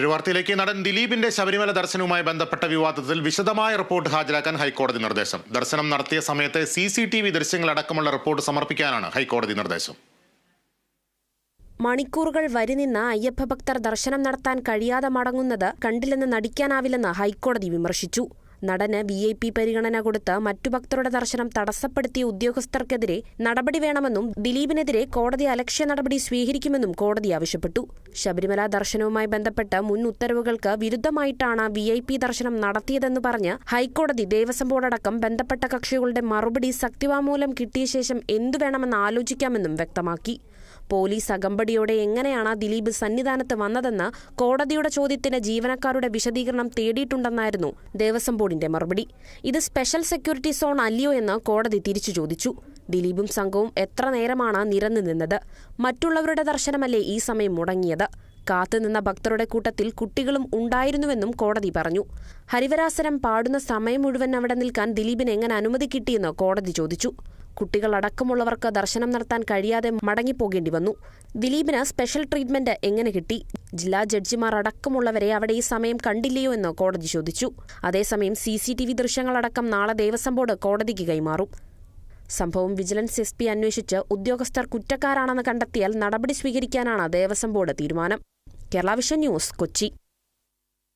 മറ്റൊരു വാർത്തയിലേക്ക് നടൻ ദിലീപിന്റെ ശബരിമല ദർശനവുമായി ബന്ധപ്പെട്ട വിവാദത്തിൽ വിശദമായ റിപ്പോർട്ട് ഹാജരാക്കാൻ ഹൈക്കോടതി നിർദ്ദേശം. ദർശനം നടത്തിയ സമയത്ത് സി സി ടി വി ദൃശ്യങ്ങളടക്കമുള്ള റിപ്പോർട്ട് സമർപ്പിക്കാനാണ് ഹൈക്കോടതി നിർദ്ദേശം. മണിക്കൂറുകൾ വരി നിന്ന് അയ്യപ്പ ഭക്തർ ദർശനം നടത്താൻ കഴിയാതെ മടങ്ങുന്നത് കണ്ടില്ലെന്ന് നടിക്കാനാവില്ലെന്ന് ഹൈക്കോടതി വിമർശിച്ചു. നടന് വി ഐ പി പരിഗണന കൊടുത്ത് മറ്റു ഭക്തരുടെ ദർശനം തടസ്സപ്പെടുത്തിയ ഉദ്യോഗസ്ഥർക്കെതിരെ നടപടി വേണമെന്നും ദിലീപിനെതിരെ കോടതി അലക്ഷ്യ നടപടി സ്വീകരിക്കുമെന്നും കോടതി ആവശ്യപ്പെട്ടു. ശബരിമല ദർശനവുമായി ബന്ധപ്പെട്ട് മുൻ ഉത്തരവുകൾക്ക് വിരുദ്ധമായിട്ടാണ് വി ഐ പി ദർശനം നടത്തിയതെന്ന് പറഞ്ഞ് ഹൈക്കോടതി ദേവസ്വം ബോർഡടക്കം ബന്ധപ്പെട്ട കക്ഷികളുടെ മറുപടി ശക്തിവാമൂലം കിട്ടിയ ശേഷം എന്തു വേണമെന്ന് ആലോചിക്കാമെന്നും വ്യക്തമാക്കി. പോലീസ് അകമ്പടിയോടെ എങ്ങനെയാണ് ദിലീപ് സന്നിധാനത്ത് വന്നതെന്ന് കോടതിയുടെ ചോദ്യത്തിന് ജീവനക്കാരുടെ വിശദീകരണം തേടിയിട്ടുണ്ടെന്നായിരുന്നു ദേവസ്വം ബോർഡിന്റെ മറുപടി. ഇത് സ്പെഷ്യൽ സെക്യൂരിറ്റി സോൺ അല്ലയോ എന്ന് കോടതി തിരിച്ചു ചോദിച്ചു. ദിലീപും സംഘവും എത്ര നേരമാണ് നിരന്നു നിന്നത്? മറ്റുള്ളവരുടെ ദർശനമല്ലേ ഈ സമയം മുടങ്ങിയത്? കാത്തുനിന്ന ഭക്തരുടെ കൂട്ടത്തിൽ കുട്ടികളും ഉണ്ടായിരുന്നുവെന്നും കോടതി പറഞ്ഞു. ഹരിവരാസനം പാടുന്ന സമയം മുഴുവൻ അവിടെ നിൽക്കാൻ ദിലീപിന് എങ്ങനെ അനുമതി കിട്ടിയെന്ന് കോടതി ചോദിച്ചു. കുട്ടികൾ അടക്കമുള്ളവർക്ക് ദർശനം നടത്താൻ കഴിയാതെ മടങ്ങിപ്പോകേണ്ടി വന്നു. ദിലീപിന് സ്പെഷ്യൽ ട്രീറ്റ്മെന്റ് എങ്ങനെ കിട്ടി? ജില്ലാ ജഡ്ജിമാർ അടക്കമുള്ളവരെ അവിടെ ഈ സമയം കണ്ടില്ലയോ എന്ന് കോടതി ചോദിച്ചു. അതേസമയം സി സി ടി വി ദൃശ്യങ്ങളടക്കം നാളെ ദേവസ്വം ബോർഡ് കോടതിക്ക് കൈമാറും. സംഭവം വിജിലൻസ് എസ് പി അന്വേഷിച്ച് ഉദ്യോഗസ്ഥർ കുറ്റക്കാരാണെന്ന് കണ്ടെത്തിയാൽ നടപടി സ്വീകരിക്കാനാണ് ദേവസ്വം ബോർഡ് തീരുമാനം. Kerala vision news Kochi.